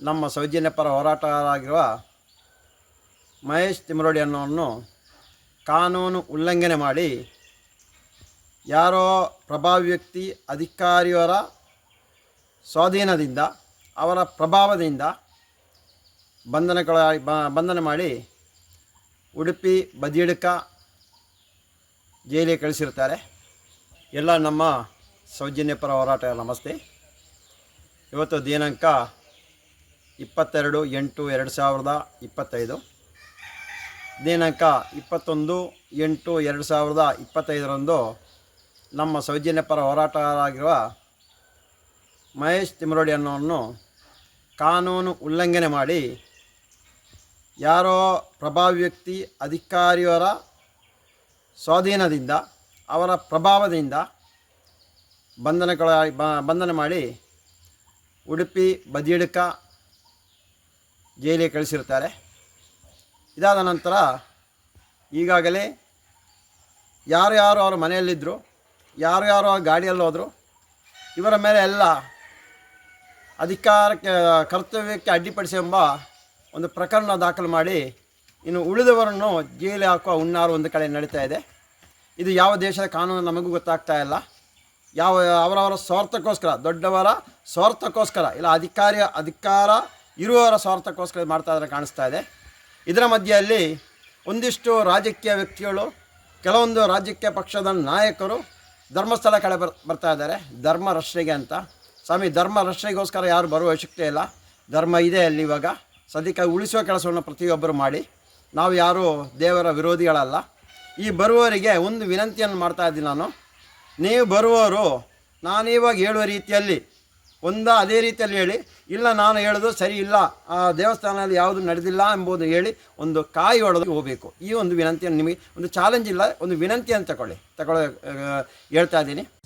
ನಮ್ಮ ಸೌಜನ್ಯ ಪರ ಹೋರಾಟಗಾರರಾಗಿರುವ ಮಹೇಶ್ ತಿಮರೋಡಿ ಅನ್ನೋವನ್ನು ಕಾನೂನು ಉಲ್ಲಂಘನೆ ಮಾಡಿ ಯಾರೋ ಪ್ರಭಾವಿ ವ್ಯಕ್ತಿ ಅಧಿಕಾರಿಯವರ ಸ್ವಾಧೀನದಿಂದ, ಅವರ ಪ್ರಭಾವದಿಂದ ಬಂಧನಗಳ ಬಂಧನ ಮಾಡಿ ಉಡುಪಿ ಬದಿಯಡಕ ಜೈಲಿಗೆ ಕಳಿಸಿರ್ತಾರೆ. ಎಲ್ಲ ನಮ್ಮ ಸೌಜನ್ಯ ಪರ ಹೋರಾಟ ನಮಸ್ತೆ. ಇವತ್ತು ದಿನಾಂಕ ಇಪ್ಪತ್ತೆರಡು, ಎಂಟು, ಎರಡು ಸಾವಿರದ ಇಪ್ಪತ್ತೈದು. ದಿನಾಂಕ ಇಪ್ಪತ್ತೊಂದು, ಎಂಟು, ಎರಡು ಸಾವಿರದ ಇಪ್ಪತ್ತೈದರಂದು ನಮ್ಮ ಸೌಜನ್ಯ ಪರ ಹೋರಾಟಗಾರರಾಗಿರುವ ಮಹೇಶ್ ತಿಮರೋಡಿ ಅನ್ನೋವನ್ನು ಕಾನೂನು ಉಲ್ಲಂಘನೆ ಮಾಡಿ ಯಾರೋ ಪ್ರಭಾವಿ ವ್ಯಕ್ತಿ ಅಧಿಕಾರಿಯವರ ಸ್ವಾಧೀನದಿಂದ, ಅವರ ಪ್ರಭಾವದಿಂದ ಬಂಧನಗಳ ಬಂಧನ ಮಾಡಿ ಉಡುಪಿ, ಬದಿಯಡ್ಕ ಜೈಲಿಗೆ ಕಳಿಸಿರ್ತಾರೆ. ಇದಾದ ನಂತರ ಈಗಾಗಲೇ ಯಾರು ಯಾರು ಅವರ ಮನೆಯಲ್ಲಿದ್ದರು ಯಾರು ಯಾರು ಆ ಗಾಡಿಯಲ್ಲಿ ಹೋದರು, ಇವರ ಮೇಲೆ ಎಲ್ಲ ಅಧಿಕಾರಕ್ಕೆ, ಕರ್ತವ್ಯಕ್ಕೆ ಅಡ್ಡಿಪಡಿಸಿ ಎಂಬ ಒಂದು ಪ್ರಕರಣ ದಾಖಲು ಮಾಡಿ ಇನ್ನು ಉಳಿದವರನ್ನು ಜೈಲಿಗೆ ಹಾಕುವ ಹುನ್ನಾರು ಒಂದು ಕಡೆ ನಡೀತಾ ಇದೆ. ಇದು ಯಾವ ದೇಶದ ಕಾನೂನು ನಮಗೂ ಗೊತ್ತಾಗ್ತಾ ಇಲ್ಲ. ಯಾವ ಅವರವರ ಸ್ವಾರ್ಥಕ್ಕೋಸ್ಕರ, ದೊಡ್ಡವರ ಸ್ವಾರ್ಥಕ್ಕೋಸ್ಕರ, ಇಲ್ಲ ಅಧಿಕಾರಿಯ ಅಧಿಕಾರ ಇರುವವರ ಸ್ವಾರ್ಥಕ್ಕೋಸ್ಕರ ಮಾಡ್ತಾ ಇದ್ದಾರೆ ಕಾಣಿಸ್ತಾ ಇದೆ. ಇದರ ಮಧ್ಯೆಯಲ್ಲಿ ಒಂದಿಷ್ಟು ರಾಜಕೀಯ ವ್ಯಕ್ತಿಗಳು, ಕೆಲವೊಂದು ರಾಜಕೀಯ ಪಕ್ಷದ ನಾಯಕರು ಧರ್ಮಸ್ಥಳ ಕಡೆ ಬರ್, ಬರ್ತಾ ಇದ್ದಾರೆ. ಧರ್ಮ ರಕ್ಷಣೆಗೆ ಅಂತ. ಸ್ವಾಮಿ, ಧರ್ಮ ರಕ್ಷಣೆಗೋಸ್ಕರ ಯಾರು ಬರುವ ಅವಶ್ಯಕತೆ ಇಲ್ಲ. ಧರ್ಮ ಇದೆ ಅಲ್ಲಿ ಇವಾಗ. ಸದ್ಯಕ್ಕೆ ಉಳಿಸುವ ಕೆಲಸವನ್ನು ಪ್ರತಿಯೊಬ್ಬರು ಮಾಡಿ. ನಾವು ಯಾರು ದೇವರ ವಿರೋಧಿಗಳಲ್ಲ. ಈ ಬರುವವರಿಗೆ ಒಂದು ವಿನಂತಿಯನ್ನು ಮಾಡ್ತಾ ಇದ್ದೀನಿ ನಾನು. ನೀವು ಬರುವವರು ನಾನು ಇವಾಗ ಹೇಳುವ ರೀತಿಯಲ್ಲಿ ಒಂದ ಅದೇ ರೀತಿಯಲ್ಲಿ ಹೇಳಿ, ಇಲ್ಲ ನಾನು ಹೇಳೋದು ಸರಿ ಇಲ್ಲ, ಆ ದೇವಸ್ಥಾನದಲ್ಲಿ ಯಾವುದು ನಡೆದಿಲ್ಲ ಎಂಬುದು ಹೇಳಿ ಒಂದು ಕಾಯಿ ಹೊಡೆದು ಹೋಗಬೇಕು. ಈ ಒಂದು ವಿನಂತಿಯನ್ನು ನಿಮಗೆ ಒಂದು ಚಾಲೆಂಜ್ ಇಲ್ಲ, ಒಂದು ವಿನಂತಿಯನ್ನು ತಗೊಳ್ಳಿ ತಗೊಳ್ಳೋ ಹೇಳ್ತಾ ಇದ್ದೀನಿ.